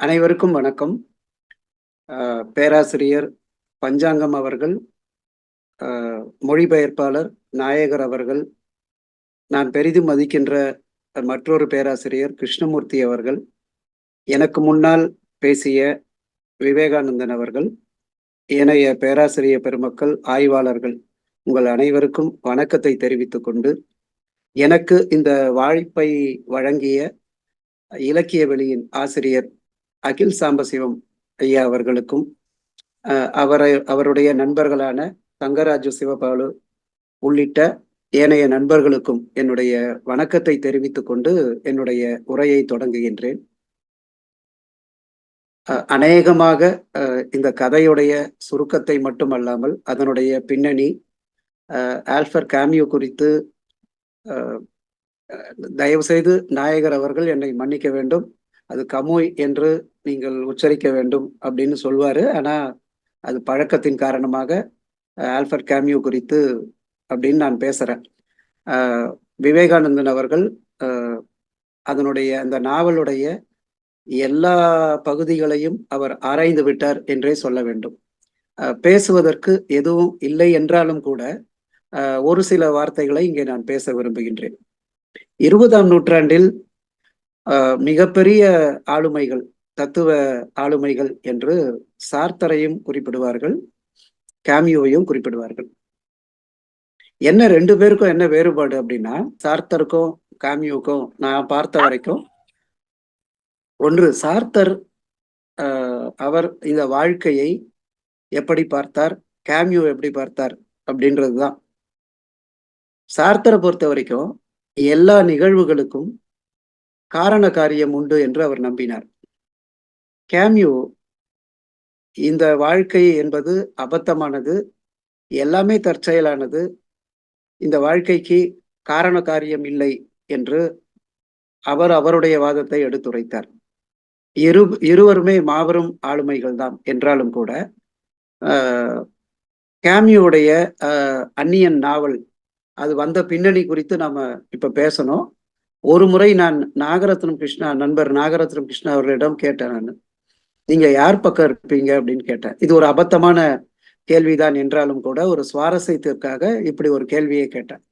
அனைவருக்கும் வணக்கம். பேராசிரியர் பஞ்சாங்கம் அவர்கள் மொழிபெயர்ப்பாளர் நாயகர் அவர்கள் நான் பெரிதும் மதிக்கின்ற மற்றொரு பேராசிரியர் கிருஷ்ணமூர்த்தி அவர்கள் எனக்கு முன்னால் பேசிய விவேகானந்தன் அவர்கள் ஏனைய பேராசிரிய பெருமக்கள் ஆய்வாளர்கள் உங்கள் அனைவருக்கும் வணக்கத்தை தெரிவித்துக் கொண்டு எனக்கு இந்த வாய்ப்பை வழங்கிய இலக்கிய வெளியின் ஆசிரியர் அகில் சாம்பசிவம் ஐயா அவர்களுக்கும் அஹ், அவரை அவருடைய நண்பர்களான தங்கராஜு சிவபாலு உள்ளிட்ட ஏனைய நண்பர்களுக்கும் என்னுடைய வணக்கத்தை தெரிவித்துக் கொண்டு என்னுடைய உரையை தொடங்குகின்றேன். அஹ், அநேகமாக அஹ், இந்த கதையுடைய சுருக்கத்தை மட்டுமல்லாமல் அதனுடைய பின்னணி ஆல்ஃபர் கேமியோ குறித்து அஹ், நாயகர் அவர்கள் என்னை மன்னிக்க வேண்டும். அது கமோய் என்று நீங்கள் உச்சரிக்க வேண்டும் அப்படின்னு சொல்வாரு. ஆனா அது பழக்கத்தின் காரணமாக ஆல்ஃபர்ட் கேமியோ குறித்து அப்படின்னு நான் பேசுறேன். விவேகானந்தன் அவர்கள் அதனுடைய அந்த நாவலுடைய எல்லா பகுதிகளையும் அவர் ஆராய்ந்து விட்டார் என்றே சொல்ல வேண்டும். பேசுவதற்கு எதுவும் இல்லை என்றாலும் கூட ஒரு சில வார்த்தைகளை இங்கே நான் பேச விரும்புகின்றேன். இருபதாம் நூற்றாண்டில் மிகப்பெரிய ஆளுமைகள் தத்துவ ஆளுமைகள் என்று சார்த்தரையும் குறிப்பிடுவார்கள் கேமியோவையும் குறிப்பிடுவார்கள். என்ன ரெண்டு பேருக்கும் என்ன வேறுபாடு அப்படின்னா சார்த்தருக்கும் காமியோக்கும் நான் பார்த்த வரைக்கும் ஒன்று சார்த்தர் அவர் இந்த வாழ்க்கையை எப்படி பார்த்தார் கேமியோ எப்படி பார்த்தார் அப்படின்றதுதான். சார்த்தரை பொறுத்த வரைக்கும் எல்லா நிகழ்வுகளுக்கும் காரண காரியம் உண்டு என்று அவர் நம்பினார். கேம்யூ இந்த வாழ்க்கை என்பது அபத்தமானது எல்லாமே தற்செயலானது இந்த வாழ்க்கைக்கு காரண காரியம் இல்லை என்று அவர் அவருடைய வாதத்தை எடுத்துரைத்தார். இரு இருவருமே மாபெரும் ஆளுமைகள் தான் என்றாலும் கூட ஆஹ், கேமியோடைய அந்நியன் நாவல் அது வந்த பின்னணி குறித்து நாம இப்ப பேசணும். ஒரு முறை நான் நாகரத்னம் கிருஷ்ணா நண்பர் நாகரத்னம் கிருஷ்ணா அவர்களிடம் கேட்டேன் நான். நீங்க யார் பக்கம் இருப்பீங்க அப்படின்னு கேட்டேன். இது ஒரு அபத்தமான கேள்விதான் என்றாலும் கூட ஒரு சுவாரஸ்யத்திற்காக இப்படி ஒரு கேள்வியை கேட்டேன்.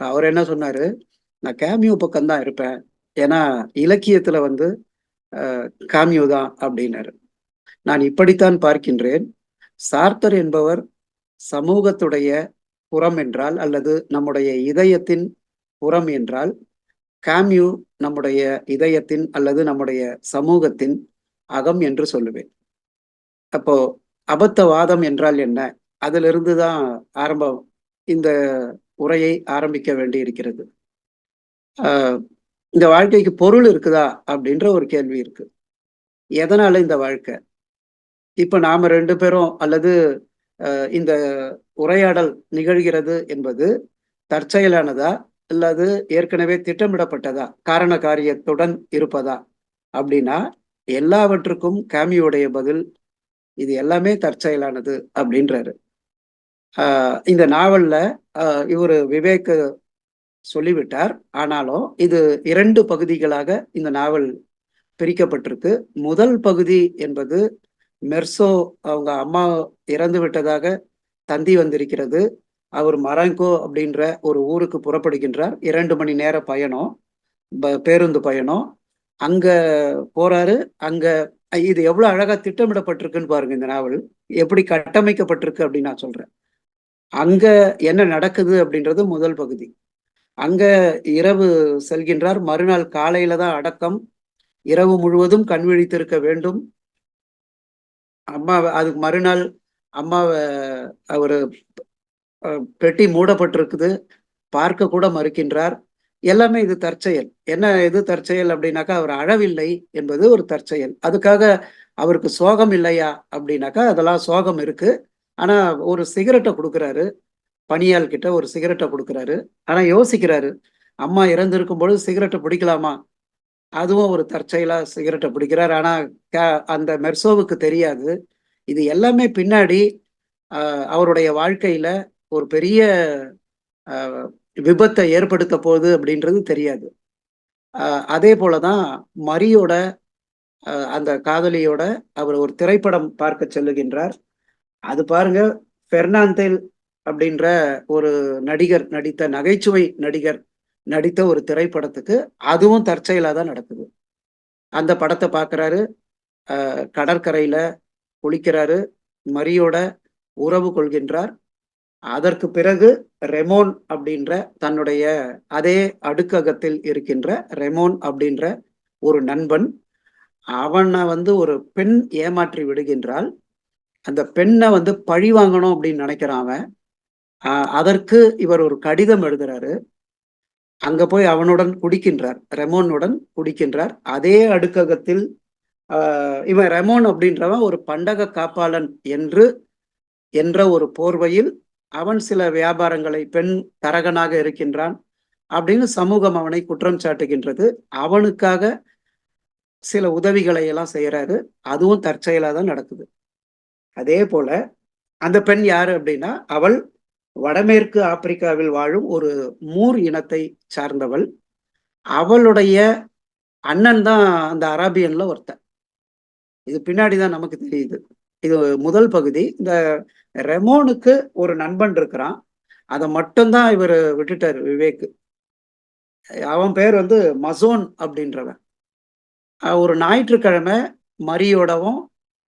அவர் என்ன சொன்னாரு? நான் கேமியோ பக்கம் தான் இருப்பேன். ஏன்னா இலக்கியத்துல வந்து காமியோ தான் அப்படின்னாரு. நான் இப்படித்தான் பார்க்கின்றேன். சார்த்தர் என்பவர் சமூகத்துடைய புறம் என்றால் அல்லது நம்முடைய இதயத்தின் புறம் என்றால் காம்யூ நம்முடைய இதயத்தின் அல்லது நம்முடைய சமூகத்தின் அகம் என்று சொல்லுவேன். அப்போ அபத்தவாதம் என்றால் என்ன? அதிலிருந்து தான் ஆரம்பம் இந்த உரையை ஆரம்பிக்க வேண்டி இருக்கிறது இந்த வாழ்க்கைக்கு பொருள் இருக்குதா? அப்படின்ற ஒரு கேள்வி இருக்கு. எதனால இந்த வாழ்க்கை? இப்ப நாம ரெண்டு பேரும் அல்லது இந்த உரையாடல் நிகழ்கிறது என்பது தற்செயலானதா? அல்லது ஏற்கனவே திட்டமிடப்பட்டதா? காரண காரியத்துடன் இருப்பதா? அப்படின்னா எல்லாவற்றுக்கும் காமியோடைய பதில் இது எல்லாமே தற்செயலானது அப்படின்றாரு. இந்த நாவல்ல இவர் விவேக் சொல்லிவிட்டார். ஆனாலும் இது இரண்டு பகுதிகளாக இந்த நாவல் பிரிக்கப்பட்டிருக்கு. முதல் பகுதி என்பது மெர்சோ அவங்க அம்மா இறந்து விட்டதாக தந்தி வந்திருக்கிறது. அவர் மரங்கோ அப்படின்ற ஒரு ஊருக்கு புறப்படுகின்றார். இரண்டு மணி நேர பயணம் ப- பேருந்து பயணம். அங்க போறாரு. அங்க இது எவ்வளவு அழகா திட்டமிடப்பட்டிருக்குன்னு பாருங்க இந்த நாவல். எப்படி கட்டமைக்கப்பட்டிருக்கு அப்படின்னு நான் சொல்றேன். அங்க என்ன நடக்குது அப்படின்றது முதல் பகுதி. அங்க இரவு செல்கின்றார். மறுநாள் காலையில தான் அடக்கம். இரவு முழுவதும் கண் விழித்திருக்க வேண்டும். அம்மா அதுக்கு மறுநாள் அம்மாவை அவர் பெட்டி மூடப்பட்டிருக்குது. பார்க்க கூட மறுக்கின்றார். எல்லாமே இது தற்செயல். என்ன இது தற்செயல் அப்படின்னாக்கா அவர் அழவில்லை என்பது ஒரு தற்செயல். அதுக்காக அவருக்கு சோகம் இல்லையா அப்படின்னாக்கா அதெல்லாம் சோகம் இருக்கு. ஆனா ஒரு சிகரெட்டை கொடுக்குறாரு. பணியால் கிட்ட ஒரு சிகரெட்டை கொடுக்குறாரு. ஆனா யோசிக்கிறாரு அம்மா இறந்திருக்கும் பொழுது சிகரெட்டை பிடிக்கலாமா? அதுவும் ஒரு தற்செயலா சிகரெட்டை பிடிக்கிறார். ஆனா க- அந்த மெர்சோவுக்கு தெரியாது. இது எல்லாமே பின்னாடி அவருடைய வாழ்க்கையில ஒரு பெரிய விபத்தை ஏற்படுத்த போகுது அப்படின்றது தெரியாது அதே போல தான் மரியோட அந்த காதலியோட அவர் ஒரு திரைப்படம் பார்க்க செல்லுகின்றார். அது பாருங்க பெர்னாந்தேல் அப்படின்ற ஒரு நடிகர் நடித்த நகைச்சுவை நடிகர் நடித்த ஒரு திரைப்படத்துக்கு அதுவும் தற்செயலாக தான் நடக்குது. அந்த படத்தை பார்க்குறாரு. கடற்கரையில் குளிக்கிறாரு. மரியோட உறவு கொள்கின்றார். அதற்கு பிறகு ரெமோன் அப்படின்ற தன்னுடைய அதே அடுக்ககத்தில் இருக்கின்ற ரெமோன் அப்படின்ற ஒரு நண்பன், அவனை வந்து ஒரு பெண் ஏமாற்றி விடுகின்றாள். அந்த பெண்ணை வந்து பழி வாங்கணும் அப்படின்னு நினைக்கிறான் அவன். அதற்கு இவர் ஒரு கடிதம் எழுதுறாரு. அங்க போய் அவனுடன் குடிக்கின்றார். ரெமோனுடன் குடிக்கின்றார். அதே அடுக்ககத்தில் இவன் ரெமோன் அப்படின்றவன் ஒரு பண்டக காப்பாளன் என்று என்ற ஒரு போர்வையில் அவன் சில வியாபாரங்களை பெண் தரகனாக இருக்கின்றான் அப்படின்னு சமூகம் அவனை குற்றம் சாட்டுகின்றது. அவனுக்காக சில உதவிகளை எல்லாம் செய்யறாரு அதுவும் தற்செயலாக தான் நடக்குது. அதே போல அந்த பெண் யாரு அப்படின்னா, அவள் வடமேற்கு ஆப்பிரிக்காவில் வாழும் ஒரு மூர் இனத்தை சார்ந்தவள். அவளுடைய அண்ணன் தான் அந்த அராபியன்ல ஒருத்தன். இது பின்னாடி தான் நமக்கு தெரியுது. இது முதல் பகுதி. இந்த ரெமோனுக்கு ஒரு நண்பன் இருக்கிறான். அதை மட்டும்தான் இவர் விட்டுட்டார் விவேக். அவன் பேர் வந்து மசோன் அப்படின்றவன். ஒரு ஞாயிற்றுக்கிழமை மரியோடவும்,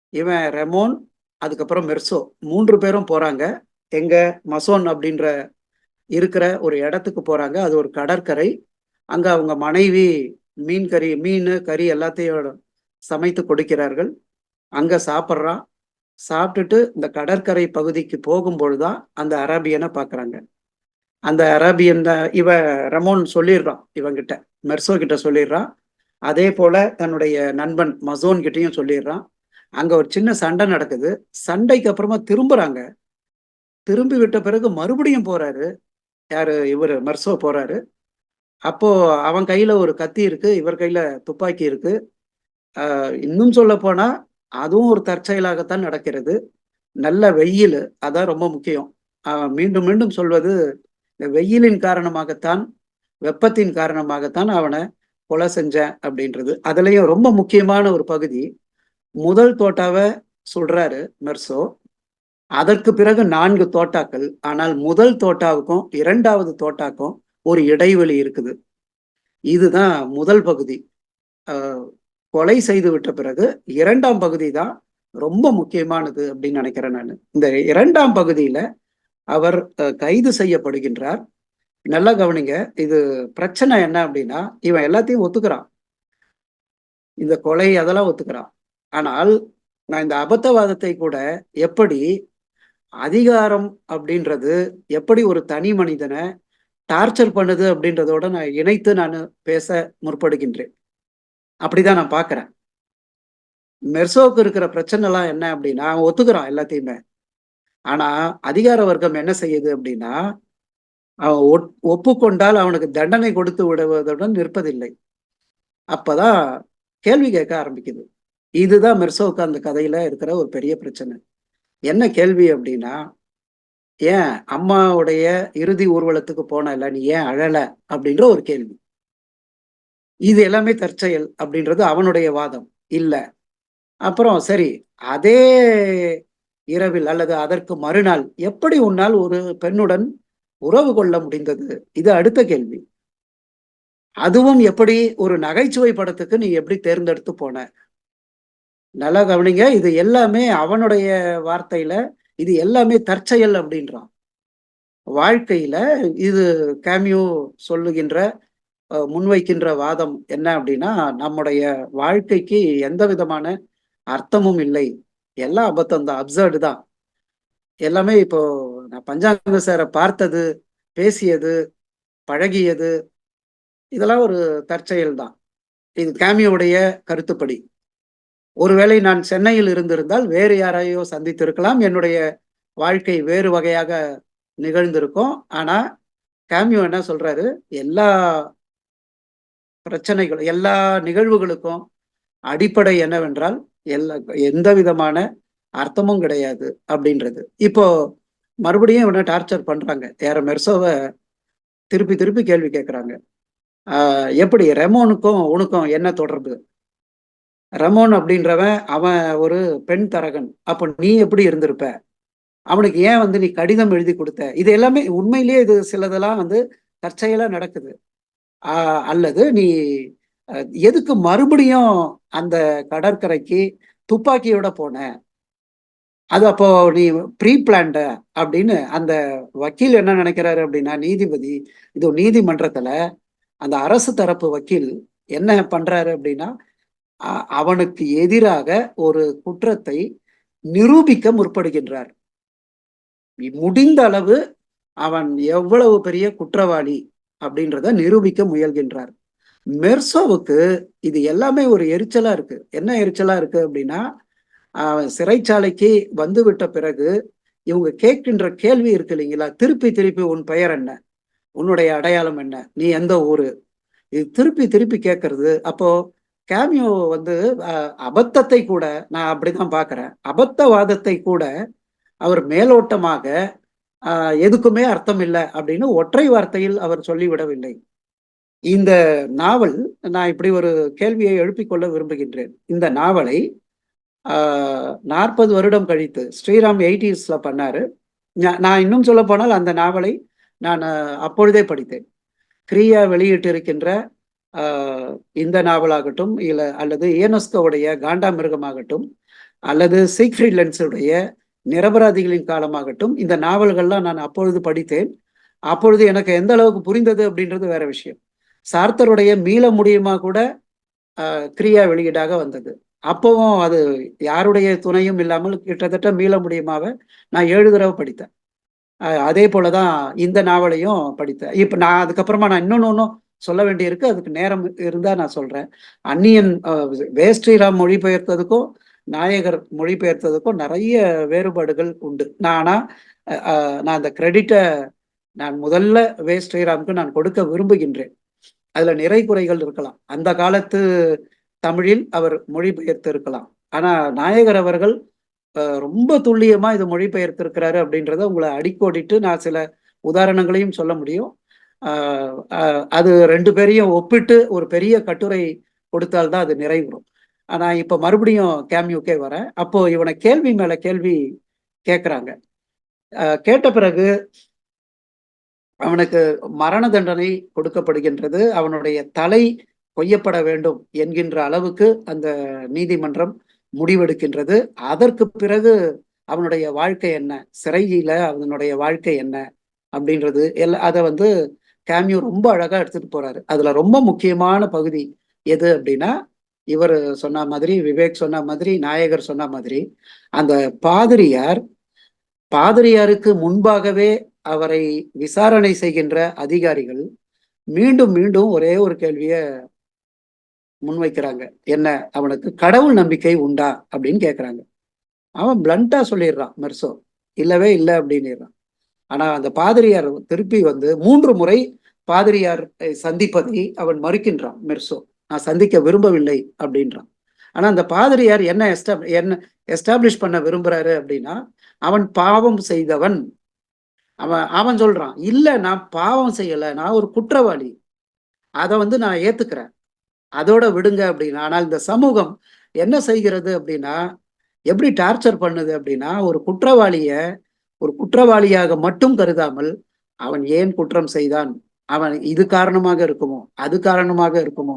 இவன் ரெமோன், அதுக்கப்புறம் மெர்சோ மூன்று பேரும் போறாங்க. எங்க மசோன் அப்படின்ற இருக்கிற ஒரு இடத்துக்கு போறாங்க. அது ஒரு கடற்கரை. அங்க அவங்க மனைவி மீன் கறி மீன் கறி எல்லாத்தையும் சமைத்து கொடுக்கிறார்கள். அங்க சாப்பிட்றான் சாப்பிட்டுட்டு இந்த கடற்கரை பகுதிக்கு போகும்பொழுது தான் அந்த அரேபியன பார்க்குறாங்க. அந்த அரேபியன் தான் இவன் ரெமோன் சொல்லிடுறான் இவங்கிட்ட மெர்சோ கிட்ட சொல்லிடுறான். அதே போல தன்னுடைய நண்பன் மசோன் கிட்டையும் சொல்லிடுறான். அங்க ஒரு சின்ன சண்டை நடக்குது. சண்டைக்கு அப்புறமா திரும்புறாங்க. திரும்பி விட்ட பிறகு மறுபடியும் போறாரு. யாரு இவர் மெர்சோ போறாரு. அப்போ அவன் கையில ஒரு கத்தி இருக்கு. இவர் கையில துப்பாக்கி இருக்கு. இன்னும் இன்னும் போனா அதுவும் ஒரு தற்செயலாகத்தான் நடக்கிறது. நல்ல வெயில் அதான் ரொம்ப முக்கியம். மீண்டும் மீண்டும் சொல்வது, இந்த வெயிலின் காரணமாகத்தான், வெப்பத்தின் காரணமாகத்தான் அவனை கொலை செஞ்சேன் அப்படின்றது. அதுலயும் ரொம்ப முக்கியமான ஒரு பகுதி, முதல் தோட்டாவை சுடுறாரு மெர்சோ. அதற்கு பிறகு நான்கு தோட்டாக்கள். ஆனால் முதல் தோட்டாவுக்கும், இரண்டாவது தோட்டாக்கும் ஒரு இடைவெளி இருக்குது. இதுதான் முதல் பகுதி. கொலை செய்து விட்ட பிறகு இரண்டாம் பகுதி தான் ரொம்ப முக்கியமானது அப்படின்னு நினைக்கிறேன் நான் இந்த இரண்டாம் பகுதியில அவர் கைது செய்யப்படுகின்றார். நல்லா கவனிங்க. இது பிரச்சனை என்ன அப்படின்னா, இவன் எல்லாத்தையும் ஒத்துக்கிறான். இந்த கொலை அதெல்லாம் ஒத்துக்கிறான். ஆனால், நான் இந்த அபத்தவாதத்தை கூட எப்படி அதிகாரம் அப்படின்றது எப்படி ஒரு தனி மனிதனை டார்ச்சர் பண்ணுது அப்படின்றதோட நான் இணைத்து நான் பேச முற்படுகின்றேன். அப்படிதான் நான் பாக்குறேன் மெர்சோவுக்கு இருக்கிற பிரச்சனைலாம் என்ன அப்படின்னா, அவன் ஒத்துக்கிறான் எல்லாத்தையுமே. ஆனா, அதிகார வர்க்கம் என்ன செய்யுது அப்படின்னா, அவன் ஒப்புக்கொண்டால் அவனுக்கு தண்டனை கொடுத்து விடுவதுடன் நிற்பதில்லை. அப்பதான் கேள்வி கேட்க ஆரம்பிக்குது. இதுதான் மெர்சோவுக்கு அந்த கதையில இருக்கிற ஒரு பெரிய பிரச்சனை. என்ன கேள்வி அப்படின்னா, "ஏன் அம்மாவுடைய இறுதி ஊர்வலத்துக்கு போனல்ல, நீ ஏன் அழல?" அப்படின்ற ஒரு கேள்வி. இது எல்லாமே தற்செயல் அப்படின்றது அவனுடைய வாதம். இல்ல. அப்புறம் சரி, அதே இரவில் அல்லது அதற்கு மறுநாள் எப்படி உன்னால் ஒரு பெண்ணுடன் உறவு கொள்ள முடிந்தது? இது அடுத்த கேள்வி. அதுவும் எப்படி ஒரு நகைச்சுவை படத்துக்கு நீ எப்படி தேர்ந்தெடுத்து போன? நல்லா கவனிங்க. இது எல்லாமே அவனுடைய வார்த்தையில, இது எல்லாமே தற்செயல் அப்படின்றான். வாழ்க்கையில இது கேமியோ சொல்லுகின்ற, முன்வைக்கின்ற வாதம் என்ன அப்படின்னா, நம்முடைய வாழ்க்கைக்கு எந்த விதமான அர்த்தமும் இல்லை. எல்லாம் அபத்தம் தான். அப்சர்டு தான். எல்லாமே இப்போ நான் பஞ்சாங்க சேரை பார்த்தது, பேசியது, பழகியது, இதெல்லாம் ஒரு தற்செயல் தான். இது கேமியோவுடைய கருத்துப்படி. ஒருவேளை நான் சென்னையில் இருந்திருந்தால் வேறு யாரையோ சந்தித்திருக்கலாம். என்னுடைய வாழ்க்கை வேறு வகையாக நிகழ்ந்திருக்கும். ஆனா, கேமியோ என்ன சொல்றாரு, எல்லா பிரச்சனைகள் எல்லா நிகழ்வுகளுக்கும் அடிப்படை என்னவென்றால், எல்லா எந்த விதமான அர்த்தமும் கிடையாது அப்படின்றது. இப்போ மறுபடியும் இவனை டார்ச்சர் பண்றாங்க. யார மெர்சோவை திருப்பி திருப்பி கேள்வி கேட்குறாங்க. எப்படி ரெமோனுக்கும் உனக்கும் என்ன தொடர்பு?" ரமோன் அப்படின்றவன் அவன் ஒரு பெண் தரகன் அப்போ நீ எப்படி இருந்திருப்ப அவனுக்கு ஏன் வந்து நீ கடிதம் எழுதி கொடுத்த இது எல்லாமே உண்மையிலேயே இது சிலதெல்லாம் வந்து தற்செயலாக நடக்குது அல்லது நீ எதுக்கு மறுபடியும் அந்த கடற்கரைக்கு துப்பாக்கியோட போன? அது அப்போ நீ ப்ரீ பிளான்ட அப்படின்னு அந்த வக்கீல் என்ன நினைக்கிறாரு அப்படின்னா நீதிபதி இது நீதிமன்றத்துல அந்த அரசு தரப்பு வக்கீல் என்ன பண்றாரு அப்படின்னா அவனுக்கு எதிராக ஒரு குற்றத்தை நிரூபிக்க முற்படுகின்றார். முடிந்த அளவு அவன் எவ்வளவு பெரிய குற்றவாளி அப்படின்றத நிரூபிக்க முயல்கின்றார். மெர்சோவுக்கு இது எல்லாமே ஒரு எரிச்சலா இருக்கு. என்ன எரிச்சலா இருக்கு அப்படின்னா சிறைச்சாலைக்கு வந்து விட்ட பிறகு இவங்க கேட்கின்ற கேள்வி இருக்கு இல்லைங்களா? திருப்பி திருப்பி உன் பெயர் என்ன? உன்னுடைய அடையாளம் என்ன? நீ எந்த ஊரு? இது திருப்பி திருப்பி கேட்கறது. அப்போ கேமியோ வந்து அபத்தத்தை கூட நான் அப்படிதான் பாக்குறேன். அபத்தவாதத்தை கூட அவர் மேலோட்டமாக எதுக்குமே அர்த்தம் இல்லை அப்படின்னு ஒற்றை வார்த்தையில் அவர் சொல்லிவிடவில்லை. இந்த நாவல் நான் இப்படி ஒரு கேள்வியை எழுப்பிக் கொள்ள விரும்புகின்றேன். இந்த நாவலை நாற்பது வருடம் கழித்து ஸ்ரீராம் எயிட்டிஸ்ல பண்ணாரு. நான் நான் இன்னும் சொல்ல போனால் அந்த நாவலை நான் அப்பொழுதே படித்தேன். கிரியா வெளியிட்டிருக்கின்ற இந்த நாவலாகட்டும் இல்லை அல்லது ஏனஸ்கோவுடைய காண்டாமிருகமாகட்டும் அல்லது சீக்ஃப்ரீட்லன்ஸுடைய நிரபராதிகளின் காலமாகட்டும் இந்த நாவல்கள்லாம் நான் அப்பொழுது படித்தேன். அப்பொழுது எனக்கு எந்த அளவுக்கு புரிந்தது அப்படின்றது வேற விஷயம். சார்த்தருடைய மீள முடியுமா கூட கிரியா வெளியீடாக வந்தது. அப்பவும் அது யாருடைய துணையும் இல்லாமல் கிட்டத்தட்ட மீள முடியுமாவை நான் ஏழு தடவை படித்தேன். அதே போலதான் இந்த நாவலையும் படித்தேன். இப்ப நான் அதுக்கப்புறமா நான் இன்னொன்னு ஒன்றும் சொல்ல வேண்டியிருக்கு. அதுக்கு நேரம் இருந்தா நான் சொல்றேன். அந்நியன் ஆஹ், வே ஸ்ரீராம் மொழிபெயர்த்ததுக்கும் நாயகர் மொழிபெயர்த்ததுக்கும் நிறைய வேறுபாடுகள் உண்டு. நானா நான் அந்த கிரெடிட்டை நான் முதல்ல வே. ஸ்ரீராமுக்கு நான் கொடுக்க விரும்புகின்றேன். அதுல நிறை குறைகள் இருக்கலாம். அந்த காலத்து தமிழில் அவர் மொழிபெயர்த்து இருக்கலாம் ஆனா நாயகர் அவர்கள் ரொம்ப துல்லியமா இது மொழிபெயர்த்திருக்கிறாரு அப்படின்றத உங்களை அடிக்கோடிட்டு நான் சில உதாரணங்களையும் சொல்ல முடியும். அது ரெண்டு பேரையும் ஒப்பிட்டு ஒரு பெரிய கட்டுரை கொடுத்தால்தான் அது நிறைவுறும். ஆனா இப்போ மறுபடியும் கேம்யூக்கே வரேன். அப்போ இவனை கேள்வி மேல கேள்வி கேட்குறாங்க கேட்ட பிறகு அவனுக்கு மரண தண்டனை கொடுக்கப்படுகின்றது. அவனுடைய தலை கொய்யப்பட வேண்டும் என்கின்ற அளவுக்கு அந்த நீதிமன்றம் முடிவெடுக்கின்றது. அதற்கு பிறகு அவனுடைய வாழ்க்கை என்ன? சிறையில அவனுடைய வாழ்க்கை என்ன? அப்படின்றது எல்லாம் அதை வந்து கேமியூ ரொம்ப அழகா எடுத்துட்டு போறாரு. அதுல ரொம்ப முக்கியமான பகுதி எது அப்படின்னா இவர் சொன்ன மாதிரி விவேக் சொன்ன மாதிரி நாயகர் சொன்ன மாதிரி அந்த பாதிரியார் பாதிரியாருக்கு முன்பாகவே அவரை விசாரணை செய்கின்ற அதிகாரிகள் மீண்டும் மீண்டும் ஒரே ஒரு கேள்விய முன்வைக்கிறாங்க. என்ன? அவனுக்கு கடவுள் நம்பிக்கை உண்டா? அப்படின்னு கேட்குறாங்க அவன் பிளண்டா சொல்லிடுறான் மெர்சோ. இல்லவே இல்லை அப்படின்னுறான். ஆனா அந்த பாதிரியார் திருப்பி வந்து மூன்று முறை பாதிரியார் சந்திப்பதை அவன் மறுக்கின்றான் மெர்சோ. நான் சந்திக்க விரும்பவில்லை அப்படின்றான். ஆனா அந்த பாதிரியார் என்ன எஸ்டாப் என்ன எஸ்டாப்ளிஷ் பண்ண விரும்புறாரு அப்படின்னா அவன் பாவம் செய்தவன். அவன் அவன் சொல்றான் இல்ல நான் பாவம் செய்யல நான் ஒரு குற்றவாளி. அதை வந்து நான் ஏத்துக்கிறேன். அதோட விடுங்க அப்படின்னா ஆனால் இந்த சமூகம் என்ன செய்கிறது அப்படின்னா எப்படி டார்ச்சர் பண்ணுது அப்படின்னா ஒரு குற்றவாளிய ஒரு குற்றவாளியாக மட்டும் கருதாமல் அவன் ஏன் குற்றம் செய்தான்? அவன் இது காரணமாக இருக்குமோ அது காரணமாக இருக்குமோ?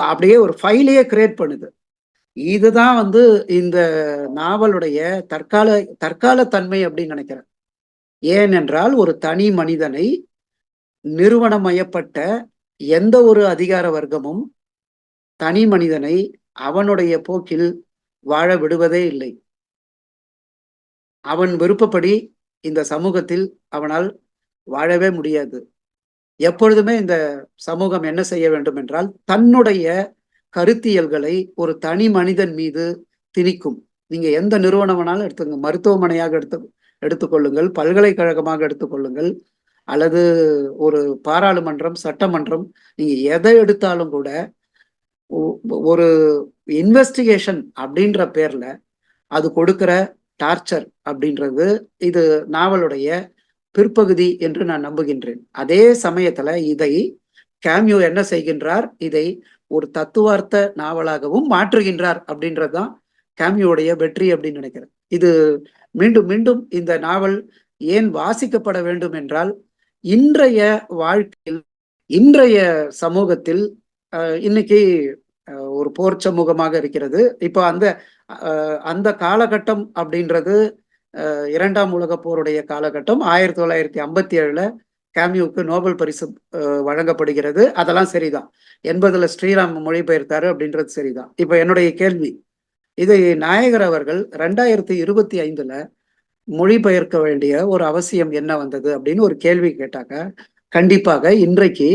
அப்படியே ஒரு ஃபைலையே கிரியேட் பண்ணுது. இதுதான் வந்து இந்த நாவலுடைய தற்கால தற்கால தன்மை அப்படின்னு நினைக்கிறேன். ஏனென்றால் ஒரு தனி மனிதனை நிறுவனமயப்பட்ட எந்த ஒரு அதிகார வர்க்கமும் தனி மனிதனை அவனுடைய போக்கில் வாழ விடுவதே இல்லை. அவன் விருப்பப்படி இந்த சமூகத்தில் அவனால் வாழவே முடியாது. எப்பொழுதுமே இந்த சமூகம் என்ன செய்ய வேண்டும் என்றால் தன்னுடைய கருத்தியல்களை ஒரு தனி மனிதன் மீது திணிக்கும். நீங்க எந்த நிறுவனம் வேணாலும் எடுத்துங்க. மருத்துவமனையாக எடுத்து எடுத்துக்கொள்ளுங்கள். பல்கலைக்கழகமாக எடுத்துக்கொள்ளுங்கள். அல்லது ஒரு பாராளுமன்றம் சட்டமன்றம் நீங்க எதை எடுத்தாலும் கூட ஒரு இன்வெஸ்டிகேஷன் அப்படின்ற பேர்ல அது கொடுக்கிற டார்ச்சர் அப்படின்றது இது நாவலுடைய பிற்பகுதி என்று நான் நம்புகின்றேன். அதே சமயத்துல இதை கேமியோ என்ன செய்கின்றார்? இதை ஒரு தத்துவார்த்த நாவலாகவும் மாற்றுகின்றார் அப்படின்றதுதான் கேமியோடைய வெற்றி அப்படின்னு நினைக்கிறேன். இது மீண்டும் மீண்டும் இந்த நாவல் ஏன் வாசிக்கப்பட வேண்டும் என்றால் இன்றைய வாழ்க்கையில் இன்றைய சமூகத்தில் இன்னைக்கு ஒரு போர் சமூகமாக இருக்கிறது. இப்போ அந்த அந்த காலகட்டம் அப்படின்றது இரண்டாம் உலக போருடைய காலகட்டம் ஆயிரத்தி தொள்ளாயிரத்தி ஐம்பத்தி ஏழுல கேமியூக்கு நோபல் பரிசு வழங்கப்படுகிறது. அதெல்லாம் சரிதான். எண்பதுல ஸ்ரீராம் மொழிபெயர்த்தாரு அப்படின்றது சரிதான். இப்ப என்னுடைய கேள்வி. இதை நாயகர் அவர்கள் ரெண்டாயிரத்தி இருபத்தி ஐந்துல மொழிபெயர்க்க வேண்டிய ஒரு அவசியம் என்ன வந்தது அப்படின்னு ஒரு கேள்வி கேட்டாக்க கண்டிப்பாக இன்றைக்கு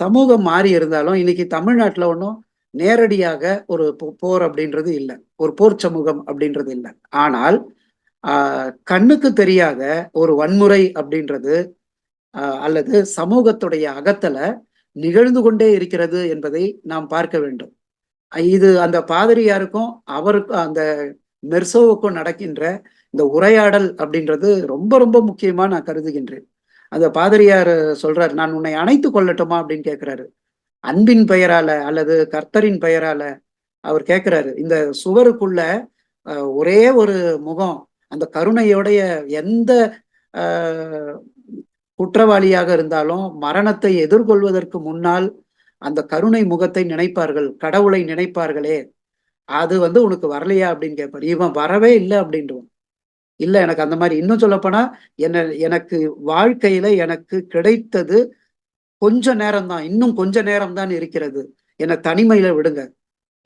சமூகம் மாறி இருந்தாலும் இன்னைக்கு தமிழ்நாட்டில் ஒன்றும் நேரடியாக ஒரு போர் அப்படின்றது இல்லை. ஒரு போர் சமூகம் அப்படின்றது இல்லை. ஆனால் கண்ணுக்கு தெரியாத ஒரு வன்முறை அப்படின்றது அல்லது சமூகத்துடைய அகத்தல நிகழ்ந்து கொண்டே இருக்கிறது என்பதை நாம் பார்க்க வேண்டும். இது அந்த பாதிரியாருக்கும் அவருக்கும் அந்த மெர்சோவுக்கும் நடக்கின்ற இந்த உரையாடல் அப்படின்றது ரொம்ப ரொம்ப முக்கியமா நான் கருதுகின்றேன். அந்த பாதிரியார் சொல்றாரு நான் உன்னை அணைத்து கொள்ளட்டுமா? அப்படின்னு கேட்கிறாரு அன்பின் பெயரால அல்லது கர்த்தரின் பெயரால அவர் கேட்கிறாரு இந்த சுவருக்குள்ள ஒரே ஒரு முகம் அந்த கருணையோடைய எந்த குற்றவாளியாக இருந்தாலும் மரணத்தை எதிர்கொள்வதற்கு முன்னால் அந்த கருணை முகத்தை நினைப்பார்கள் கடவுளை நினைப்பார்களே. அது வந்து உனக்கு வரலையா அப்படின்னு கேட்பாரு இவன் வரவே இல்லை அப்படின்றவன். இல்லை எனக்கு அந்த மாதிரி இன்னும் சொல்லப்போனா என்ன எனக்கு வாழ்க்கையில எனக்கு கிடைத்தது கொஞ்ச நேரம் தான் இன்னும் கொஞ்ச நேரம் தான் இருக்கிறது. என்னை தனிமையில விடுங்க.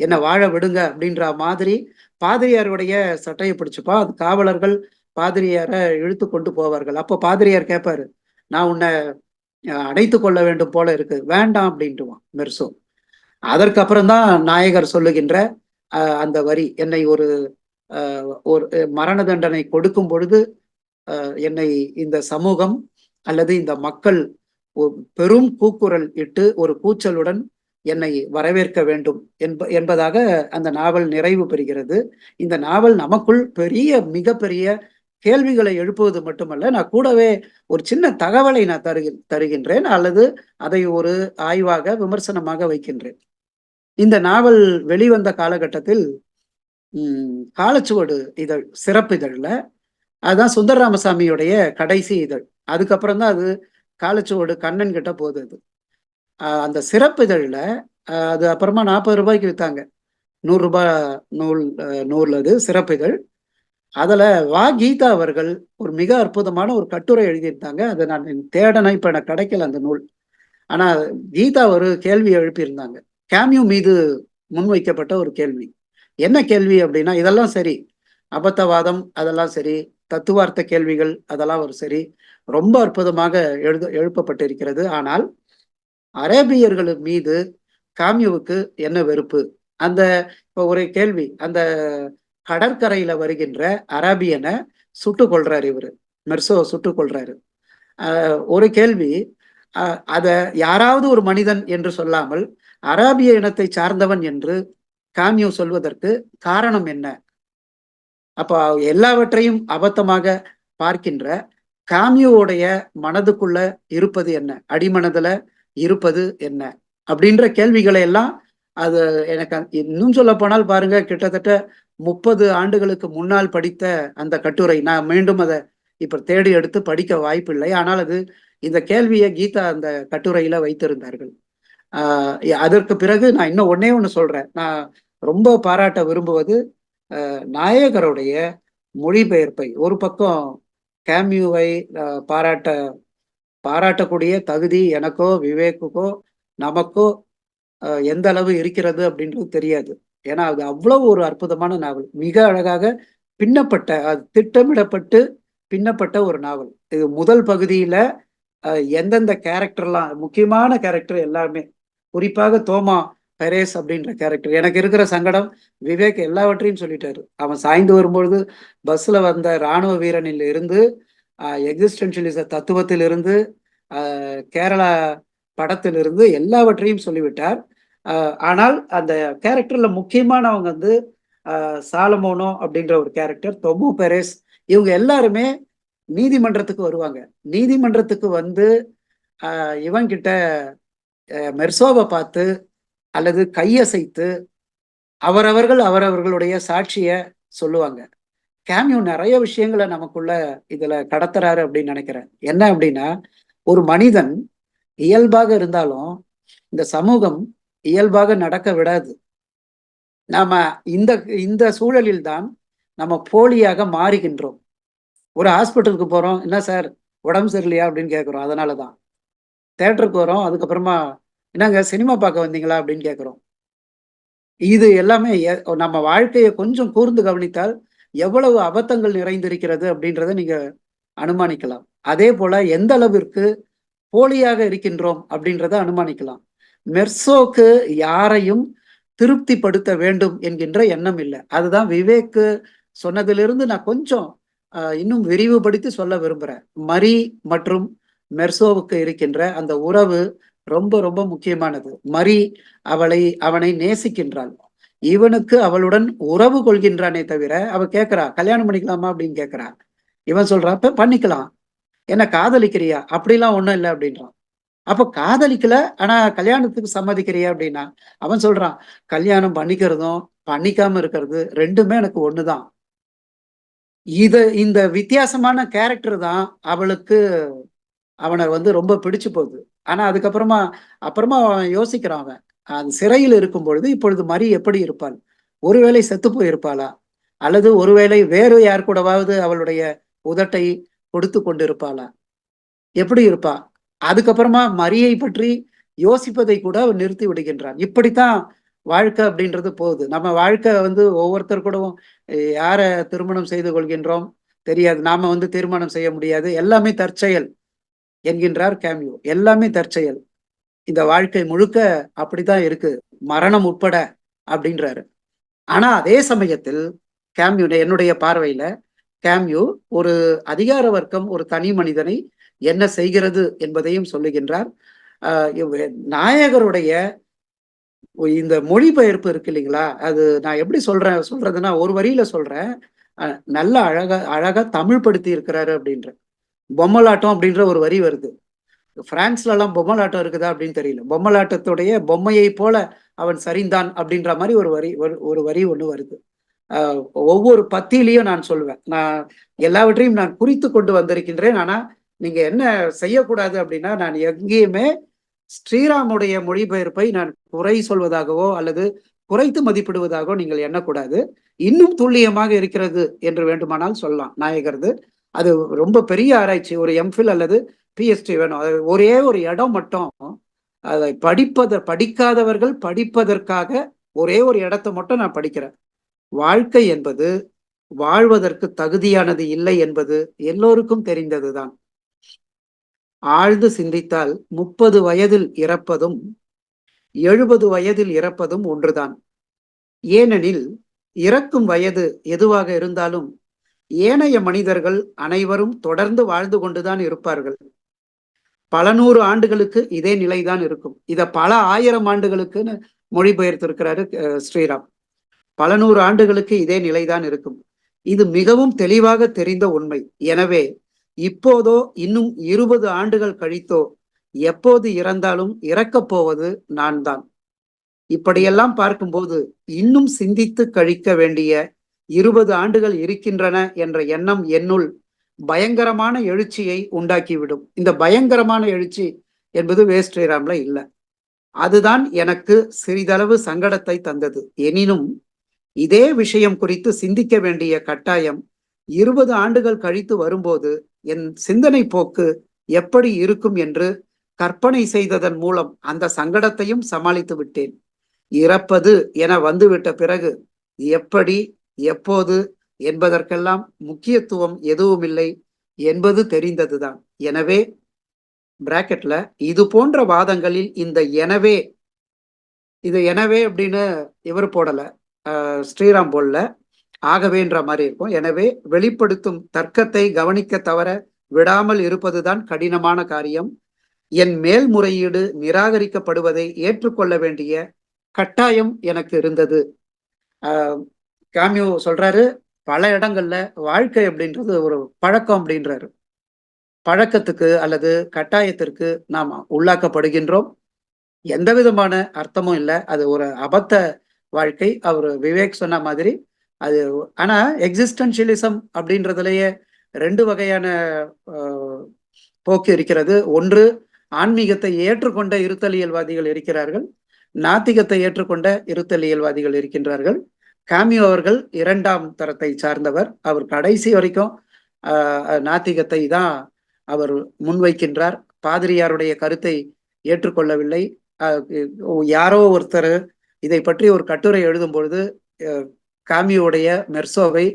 என்னை வாழ விடுங்க அப்படின்ற மாதிரி பாதிரியாருடைய சட்டையை பிடிச்சுப்பா. அது காவலர்கள் பாதிரியாரை இழுத்து கொண்டு போவார்கள். அப்போ பாதிரியார் கேட்பாரு நான் உன்னை அடைத்து கொள்ள வேண்டும் போல இருக்கு. வேண்டாம் அப்படின்ட்டுவான் மெர்சோ. அதற்கப்புறம் தான் நாயகர் சொல்லுகின்ற அந்த வரி என்னை ஒரு ஒரு மரண தண்டனை கொடுக்கும் பொழுது என்னை இந்த சமூகம் அல்லது இந்த மக்கள் பெரும் கூக்குரல் இட்டு ஒரு கூச்சலுடன் என்னை வரவேற்க வேண்டும் என்ப என்பதாக அந்த நாவல் நிறைவு பெறுகிறது. இந்த நாவல் நமக்குள் பெரிய மிகப்பெரிய கேள்விகளை எழுப்புவது மட்டுமல்ல நான் கூடவே ஒரு சின்ன தகவலை நான் தருகி தருகின்றேன் அல்லது அதை ஒரு ஆய்வாக விமர்சனமாக வைக்கின்றேன். இந்த நாவல் வெளிவந்த காலகட்டத்தில் காலச்சுவடு இதழ் சிறப்பு இதழில் அதுதான் சுந்தர ராமசாமியுடைய கடைசி இதழ். அதுக்கப்புறம் தான் அது காலச்சுவடு கண்ணன் கிட்ட போகுது அது அந்த சிறப்பு இதழில் அது அப்புறமா நாற்பது ரூபாய்க்கு விற்றாங்க நூறுரூபா நூல் நூல் அது சிறப்பு இதழ் அதில் வா கீதா அவர்கள் ஒரு மிக அற்புதமான ஒரு கட்டுரை எழுதியிருந்தாங்க. அதை நான் தேடனை இப்போ எனக்கு கிடைக்கல அந்த நூல். ஆனால் கீதா ஒரு கேள்வி எழுப்பியிருந்தாங்க. கேமியூ மீது முன்வைக்கப்பட்ட ஒரு கேள்வி. என்ன கேள்வி அப்படின்னா இதெல்லாம் சரி. அபத்தவாதம் அதெல்லாம் சரி. தத்துவார்த்த கேள்விகள் அதெல்லாம் ஒரு சரி. ரொம்ப அற்புதமாக எழுத எழுப்பப்பட்டிருக்கிறது. ஆனால் அரேபியர்கள் மீது காமியுவுக்கு என்ன வெறுப்பு? அந்த இப்போ ஒரு கேள்வி. அந்த கடற்கரையில வருகின்ற அரேபியனை சுட்டு கொள்றாரு இவர். மெர்சோ சுட்டு கொள்றாரு ஒரு கேள்வி. அத யாராவது ஒரு மனிதன் என்று சொல்லாமல் அராபிய இனத்தை சார்ந்தவன் என்று காமியோ சொல்வதற்கு காரணம் என்ன? அப்போ எல்லாவற்றையும் அபத்தமாக பார்க்கின்ற காமியோடைய மனதுக்குள்ள இருப்பது என்ன? அடிமனதுல இருப்பது என்ன? அப்படின்ற கேள்விகளை எல்லாம் அது எனக்கு இன்னும் சொல்ல போனால் பாருங்க கிட்டத்தட்ட முப்பது ஆண்டுகளுக்கு முன்னால் படித்த அந்த கட்டுரை நான் மீண்டும் அதை இப்ப தேடி எடுத்து படிக்க வாய்ப்பில்லை. ஆனால் அது இந்த கேள்வியை கீதா அந்த கட்டுரையில வைத்திருந்தார்கள். ஆஹ் அதற்கு பிறகு நான் இன்னும் ஒன்னே ஒன்று சொல்றேன். நான் ரொம்ப பாராட்ட விரும்புவது நாயகருடைய மொழிபெயர்ப்பை. ஒரு பக்கம் கேமியூவை பாராட்ட பாராட்டக்கூடிய தகுதி எனக்கோ விவேக்குக்கோ நமக்கோ எந்த அளவு இருக்கிறது அப்படின்றது தெரியாது. ஏன்னா அது அவ்வளவு ஒரு அற்புதமான நாவல். மிக அழகாக பின்னப்பட்ட அது திட்டமிடப்பட்டு பின்னப்பட்ட ஒரு நாவல். இது முதல் பகுதியில எந்தெந்த கேரக்டர்லாம் முக்கியமான கேரக்டர் எல்லாருமே குறிப்பாக தோமா பெரேஸ் அப்படின்ற கேரக்டர். எனக்கு இருக்கிற சங்கடம் விவேக் எல்லாவற்றையும் சொல்லிட்டாரு. அவன் சாய்ந்து வரும்பொழுது பஸ்ல வந்த இராணுவ வீரனில் இருந்து எக்ஸிஸ்டன்ஷியலிச தத்துவத்தில் இருந்து கேரளா படத்திலிருந்து எல்லாவற்றையும் சொல்லிவிட்டார். ஆனால் அந்த கேரக்டர்ல முக்கியமானவங்க வந்து சாலமோனோ அப்படின்ற ஒரு கேரக்டர் தொமு பெரேஸ் இவங்க எல்லாருமே நீதிமன்றத்துக்கு வருவாங்க. நீதிமன்றத்துக்கு வந்து இவங்கிட்ட மெர்சோவை பார்த்து அல்லது கையசைத்து அவரவர்கள் அவரவர்களுடைய சாட்சிய சொல்லுவாங்க. கேமியோ நிறைய விஷயங்களை நமக்குள்ள இதுல கடத்துறாரு அப்படின்னு நினைக்கிறேன். என்ன அப்படின்னா ஒரு மனிதன் இயல்பாக இருந்தாலும் இந்த சமூகம் இயல்பாக நடக்க விடாது. நாம இந்த இந்த சூழலில் தான் நம்ம போலியாக மாறுகின்றோம். ஒரு ஹாஸ்பிட்டலுக்கு போறோம் என்ன சார் உடம்பு சரியில்லையா அப்படின்னு கேட்குறோம் அதனால தான். தேட்டருக்கு வரோம் அதுக்கப்புறமா என்னங்க சினிமா பார்க்க வந்தீங்களா அப்படின்னு கேட்குறோம் இது எல்லாமே நம்ம வாழ்க்கையை கொஞ்சம் கூர்ந்து கவனித்தால் எவ்வளவு அபத்தங்கள் நிறைந்திருக்கிறது அப்படின்றத நீங்க அனுமானிக்கலாம். அதே போல எந்த அளவிற்கு போலியாக இருக்கின்றோம் அப்படின்றத அனுமானிக்கலாம். மெர்சோக்கு யாரையும் திருப்திப்படுத்த வேண்டும் என்கின்ற எண்ணம் இல்லை. அதுதான் விவேக்கு சொன்னதிலிருந்து நான் கொஞ்சம் இன்னும் விரிவுபடுத்தி சொல்ல விரும்புறேன். மரி மற்றும் மெர்சோவுக்கு இருக்கின்ற அந்த உறவு ரொம்ப ரொம்ப முக்கியமானது. மரி அவளை அவனை நேசிக்கின்றாள். இவனுக்கு அவளுடன் உறவு கொள்கின்றானே தவிர அவ கேட்கிறா கல்யாணம் பண்ணிக்கலாமா? அப்படின்னு கேட்கிறா இவன் சொல்றாப்ப பண்ணிக்கலாம். என்ன காதலிக்கிறியா? அப்படிலாம் ஒண்ணும் இல்லை அப்படின்றான். அப்ப காதலிக்கல ஆனா கல்யாணத்துக்கு சம்மதிக்கிறியா அப்படின்னா அவன் சொல்றான் கல்யாணம் பண்ணிக்கிறதும் பண்ணிக்காம இருக்கிறது ரெண்டுமே எனக்கு ஒண்ணுதான். இது இந்த வித்தியாசமான கேரக்டர் தான் அவளுக்கு அவனை வந்து ரொம்ப பிடிச்சு போகுது. ஆனா அதுக்கப்புறமா அப்புறமா அவன் யோசிக்கிறான் அவன். அந்த சிறையில் இருக்கும் பொழுது இப்பொழுது மரி எப்படி இருப்பாள்? ஒருவேளை செத்து போயிருப்பாளா? அல்லது ஒருவேளை வேறு யார் கூடவாவது அவளுடைய உதட்டை கொடுத்து கொண்டிருப்பாளா? எப்படி இருப்பா? அதுக்கப்புறமா மரியை பற்றி யோசிப்பதை கூட நிறுத்தி விடுகின்றான். இப்படித்தான் வாழ்க்கை அப்படின்றது போகுது. நம்ம வாழ்க்கை வந்து ஒவ்வொருத்தர் கூடவும் யார திருமணம் செய்து கொள்கின்றோம்? தெரியாது. நாம வந்து திருமணம் செய்ய முடியாது. எல்லாமே தற்செயல் என்கின்றார் கேமியோ. எல்லாமே தற்செயல். இந்த வாழ்க்கை முழுக்க அப்படித்தான் இருக்கு. மரணம் உட்பட அப்படின்றாரு. ஆனா அதே சமயத்தில் கேம்யூ என்னுடைய பார்வையில கேம்யூ ஒரு அதிகார வர்க்கம் ஒரு தனி மனிதனை என்ன செய்கிறது என்பதையும் சொல்லுகின்றார். நாயகருடைய இந்த மொழிபெயர்ப்பு இருக்கு இல்லைங்களா? அது நான் எப்படி சொல்றேன் சொல்றதுன்னா ஒரு வரியில சொல்றேன். நல்ல அழகா அழகா தமிழ் படுத்தி இருக்கிறாரு அப்படின்ற. பொம்மலாட்டம் அப்படின்ற ஒரு வரி வருது. பிரான்ஸ்ல எல்லாம் பொம்மலாட்டம் இருக்குதா அப்படின்னு தெரியல. பொம்மலாட்டத்துடைய பொம்மையை போல அவன் சரிந்தான் அப்படின்ற மாதிரி ஒரு வரி ஒரு வரி ஒன்று வருது. ஒவ்வொரு பத்தியிலையும் நான் சொல்லுவேன் நான் எல்லாவற்றையும் நான் குறித்து கொண்டு வந்திருக்கின்றேன். ஆனா நீங்க என்ன செய்யக்கூடாது அப்படின்னா நான் எங்கேயுமே ஸ்ரீராமுடைய மொழிபெயர்ப்பை நான் குறை சொல்வதாகவோ அல்லது குறைத்து மதிப்பிடுவதாகவோ நீங்கள் எண்ணக்கூடாது. இன்னும் துல்லியமாக இருக்கிறது என்று வேண்டுமானால் சொல்லலாம் நாயகரது. அது ரொம்ப பெரிய ஆராய்ச்சி. ஒரு எம்ஃபில் அல்லது பிஎஸ்டி வேணும். அது ஒரே ஒரு இடம் மட்டும். அதை படிப்பத படிக்காதவர்கள் படிப்பதற்காக ஒரே ஒரு இடத்த மட்டும் நான் படிக்கிறேன். வாழ்க்கை என்பது வாழ்வதற்கு தகுதியானது இல்லை என்பது எல்லோருக்கும் தெரிந்ததுதான். ஆழ்ந்து சிந்தித்தால் முப்பது வயதில் இறப்பதும் எழுபது வயதில் இறப்பதும் ஒன்றுதான். ஏனெனில் இறக்கும் வயது எதுவாக இருந்தாலும் ஏனைய மனிதர்கள் அனைவரும் தொடர்ந்து வாழ்ந்து கொண்டுதான் இருப்பார்கள். பல நூறு ஆண்டுகளுக்கு இதே நிலைதான் இருக்கும். இத பல ஆயிரம் ஆண்டுகளுக்குன்னு மொழிபெயர்த்திருக்கிறாரு ஸ்ரீராம். பல நூறு ஆண்டுகளுக்கு இதே நிலைதான் இருக்கும். இது மிகவும் தெளிவாக தெரிந்த உண்மை. எனவே இப்போதோ இன்னும் இருபது ஆண்டுகள் கழித்தோ எப்போது இறந்தாலும் இறக்கப் போவது நான் தான் இப்படியெல்லாம் பார்க்கும்போது இன்னும் சிந்தித்து கழிக்க வேண்டிய இருபது ஆண்டுகள் இருக்கின்றன என்ற எண்ணம் என்னுள் பயங்கரமான எழுச்சியை உண்டாக்கிவிடும். இந்த பயங்கரமான எழுச்சி என்பது வே. ஸ்ரீராம்ல இல்லை. அதுதான் எனக்கு சிறிதளவு சங்கடத்தை தந்தது. எனினும் இதே விஷயம் குறித்து சிந்திக்க வேண்டிய கட்டாயம் இருபது ஆண்டுகள் கழித்து வரும்போது என் சிந்தனை போக்கு எப்படி இருக்கும் என்று கற்பனை செய்ததன் மூலம் அந்த சங்கடத்தையும் சமாளித்து விட்டேன். இறப்பது என வந்துவிட்ட பிறகு எப்படி எப்போது என்பதற்கெல்லாம் முக்கியத்துவம் எதுவும் இல்லை என்பது தெரிந்ததுதான். எனவே பிராக்கெட்ல இது போன்ற வாதங்களில் இந்த எனவே இது எனவே அப்படின்னு இவர் போடல. ஸ்ரீராம் போடல ஆகவேன்ற மாதிரி இருக்கும். எனவே வெளிப்படுத்தும் தர்க்கத்தை கவனிக்க தவற விடாமல் இருப்பதுதான் கடினமான காரியம். என் மேல்முறையீடு நிராகரிக்கப்படுவதை ஏற்றுக்கொள்ள வேண்டிய கட்டாயம் எனக்கு இருந்தது. காமியோ சொல்றாரு பல இடங்கள்ல வாழ்க்கை அப்படின்றது ஒரு பழக்கம் அப்படின்றாரு. பழக்கத்துக்கு அல்லது கட்டாயத்திற்கு நாம் உள்ளாக்கப்படுகின்றோம். எந்த விதமான அர்த்தமும் இல்லை. அது ஒரு அபத்த வாழ்க்கை. அவர் விவேக் சொன்ன மாதிரி, அது ஆனா எக்ஸிஸ்டன்ஷியலிசம் அப்படின்றதுலயே ரெண்டு வகையான போக்கு இருக்கிறது. ஒன்று ஆன்மீகத்தை ஏற்றுக்கொண்ட இருத்தலியல்வாதிகள் இருக்கிறார்கள். நாத்திகத்தை ஏற்றுக்கொண்ட இருத்தலியல்வாதிகள் இருக்கின்றார்கள். காமியோ அவர்கள் இரண்டாம் தரத்தை சார்ந்தவர். அவர் கடைசி வரைக்கும் நாத்திகத்தை தான் அவர் முன்வைக்கின்றார். பாதிரியாருடைய கருத்தை ஏற்றுக்கொள்ளவில்லை. யாரோ ஒருத்தர் இதை பற்றி ஒரு கட்டுரை எழுதும் பொழுது, காமியோடைய மெர்சோவை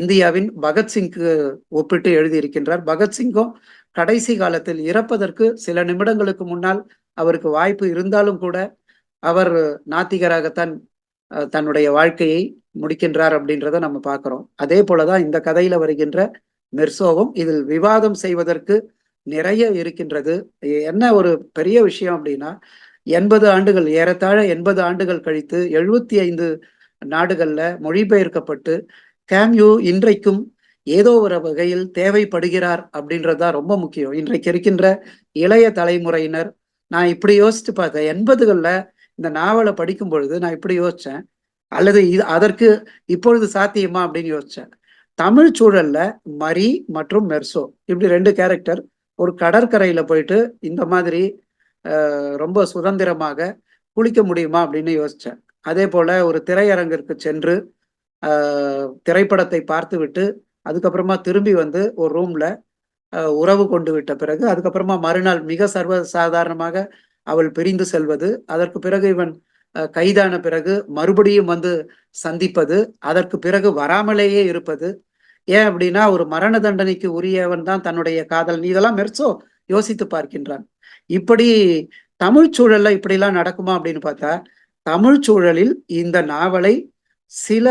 இந்தியாவின் பகத்சிங்க்கு ஒப்பிட்டு எழுதியிருக்கின்றார். பகத்சிங்கும் கடைசி காலத்தில் இறப்பதற்கு சில நிமிடங்களுக்கு முன்னால் அவருக்கு வாய்ப்பு இருந்தாலும் கூட, அவர் நாத்திகராகத்தான் தன்னுடைய வாழ்க்கையை முடிக்கின்றார் அப்படின்றத நம்ம பார்க்குறோம் அதே போலதான் இந்த கதையில வருகின்ற மெர்சோவும் இதில் விவாதம் செய்வதற்கு நிறைய இருக்கின்றது. என்ன ஒரு பெரிய விஷயம் அப்படின்னா, 80 ஆண்டுகள் ஏறத்தாழ 80 ஆண்டுகள் கழித்து எழுபத்தி ஐந்து நாடுகளில் மொழிபெயர்க்கப்பட்டு, கேம்யூ இன்றைக்கும் ஏதோ ஒரு வகையில் தேவைப்படுகிறார் அப்படின்றது தான் ரொம்ப முக்கியம். இன்றைக்கு இருக்கின்ற இளைய தலைமுறையினர் நான் இப்படி யோசிச்சு பார்த்தேன். 80கள்ல இந்த நாவலை படிக்கும் பொழுது நான் இப்படி யோசித்தேன் அல்லது இது அதற்கு இப்பொழுது சாத்தியமா அப்படின்னு யோசித்தேன் தமிழ் சூழல்ல மரி மற்றும் மெர்சோ இப்படி ரெண்டு கேரக்டர் ஒரு கடற்கரையில போயிட்டு இந்த மாதிரி ரொம்ப சுதந்திரமாக குளிக்க முடியுமா அப்படின்னு யோசித்தேன் அதே போல் ஒரு திரையரங்கிற்கு சென்று திரைப்படத்தை பார்த்துவிட்டு, அதுக்கப்புறமா திரும்பி வந்து ஒரு ரூமில் உறவு கொண்டு விட்ட பிறகு, அதுக்கப்புறமா மறுநாள் மிக சர்வ சாதாரணமாக அவள் பிரிந்து செல்வது. அதற்கு பிறகு இவன் கைதான பிறகு மறுபடியும் வந்து சந்திப்பது. அதற்கு பிறகு வராமலேயே இருப்பது. ஏன் அப்படின்னா, ஒரு மரண தண்டனைக்கு உரியவன் தான் தன்னுடைய நீ இதெல்லாம் மெர்சோ யோசித்து பார்க்கின்றான். இப்படி தமிழ் சூழல்ல இப்படிலாம் நடக்குமா அப்படின்னு பார்த்தா, தமிழ் சூழலில் இந்த நாவலை சில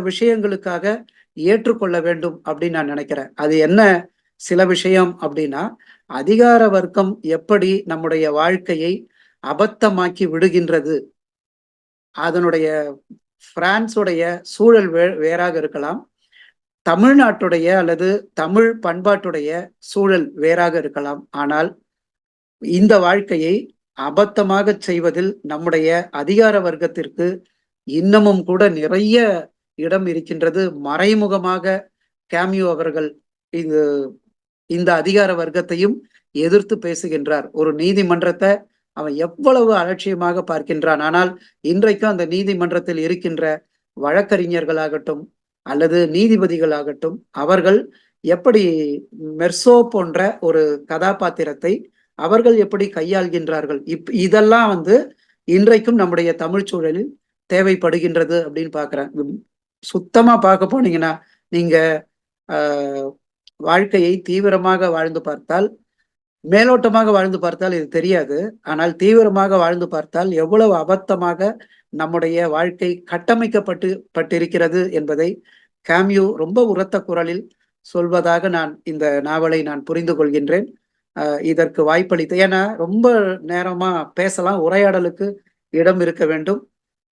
விஷயங்களுக்காக ஏற்றுக்கொள்ள வேண்டும் அப்படின்னு நான் நினைக்கிறேன். அது என்ன சில விஷயம் அப்படின்னா, அதிகார வர்க்கம் எப்படி நம்முடைய வாழ்க்கையை அபத்தமாக்கி விடுகின்றது. அதனுடைய பிரான்ஸுடைய சூழல் வே வேறாக இருக்கலாம். தமிழ்நாட்டுடைய அல்லது தமிழ் பண்பாட்டுடைய சூழல் வேறாக இருக்கலாம். ஆனால், இந்த வாழ்க்கையை அபத்தமாகச் செய்வதில் நம்முடைய அதிகார வர்க்கத்திற்கு இன்னமும் கூட நிறைய இடம் இருக்கின்றது. மறைமுகமாக கேமியோ அவர்கள் இது இந்த அதிகார வர்க்கத்தையும் எதிர்த்து பேசுகின்றார். ஒரு நீதிமன்றத்தை அவன் எவ்வளவு அலட்சியமாக பார்க்கின்றான். ஆனால், இன்றைக்கும் அந்த நீதிமன்றத்தில் இருக்கின்ற வழக்கறிஞர்களாகட்டும், அல்லது நீதிபதிகளாகட்டும், அவர்கள் எப்படி மெர்சோ போன்ற ஒரு கதாபாத்திரத்தை அவர்கள் எப்படி கையாள்கின்றார்கள். இப் இதெல்லாம் வந்து இன்றைக்கும் நம்முடைய தமிழ் சூழலில் தேவைப்படுகின்றது அப்படின்னு பார்க்கிறேன். சுத்தமா பார்க்க போனீங்கன்னா, நீங்க வாழ்க்கையை தீவிரமாக வாழ்ந்து பார்த்தால், மேலோட்டமாக வாழ்ந்து பார்த்தால் இது தெரியாது. ஆனால் தீவிரமாக வாழ்ந்து பார்த்தால் எவ்வளவு அபத்தமாக நம்முடைய வாழ்க்கை கட்டமைக்கப்பட்டு பட்டிருக்கிறது என்பதை கேம்யூ ரொம்ப உரத்த குரலில் சொல்வதாக நான் இந்த நாவலை நான் புரிந்து கொள்கின்றேன். இதற்கு வாய்ப்பளித்து ஏன்னா ரொம்ப நேரமா பேசலாம். உரையாடலுக்கு இடம் இருக்க வேண்டும்.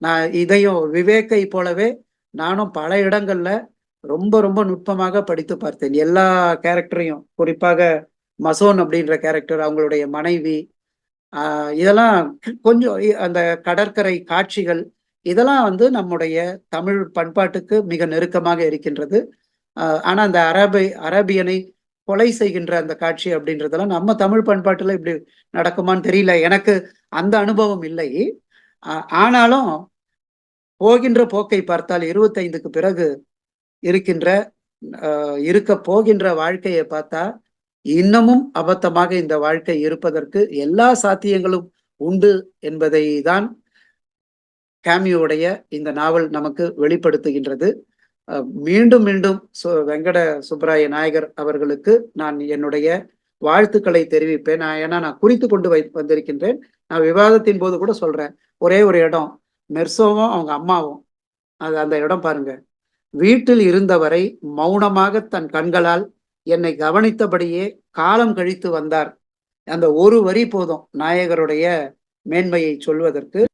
நான் இதையும் விவேக்கை போலவே நானும் பல இடங்கள்ல ரொம்ப ரொம்ப நுட்பமாக படித்து பார்த்தேன். எல்லா கேரக்டரையும் குறிப்பாக மசோன் அப்படின்ற கேரக்டர், அவங்களுடைய மனைவி, இதெல்லாம் கொஞ்சம் அந்த கடற்கரை காட்சிகள், இதெல்லாம் வந்து நம்முடைய தமிழ் பண்பாட்டுக்கு மிக நெருக்கமாக இருக்கின்றது. ஆனா அந்த அரபை அரபியனை கொலை செய்கின்ற அந்த காட்சி அப்படின்றதெல்லாம் நம்ம தமிழ் பண்பாட்டுல இப்படி நடக்குமான்னு தெரியல. எனக்கு அந்த அனுபவம் இல்லை. ஆனாலும் போகின்ற போக்கை பார்த்தால் 25க்கு பிறகு இருக்கின்ற இருக்க போகின்ற வாழ்க்கையை பார்த்தா, இன்னமும் அபத்தமாக இந்த வாழ்க்கை இருப்பதற்கு எல்லா சாத்தியங்களும் உண்டு என்பதை தான் கேமியோடைய இந்த நாவல் நமக்கு வெளிப்படுத்துகின்றது. மீண்டும் மீண்டும் சு வெங்கட சுப்பராய நாயகர் அவர்களுக்கு நான் என்னுடைய வாழ்த்துக்களை தெரிவிப்பேன். நான் ஏன்னா நான் குறித்து கொண்டு வை வந்திருக்கின்றேன். நான் விவாதத்தின் போது கூட சொல்றேன். ஒரே ஒரு இடம் மெர்சோவும், அவங்க அம்மாவும். அது அந்த இடம் பாருங்க. வீட்டில் இருந்தவரை மௌனமாக தன் கண்களால் என்னை கவனித்தபடியே காலம் கழித்து வந்தார். அந்த ஒரு வரி போதும் நாயகருடைய மேன்மையை சொல்வதற்கு.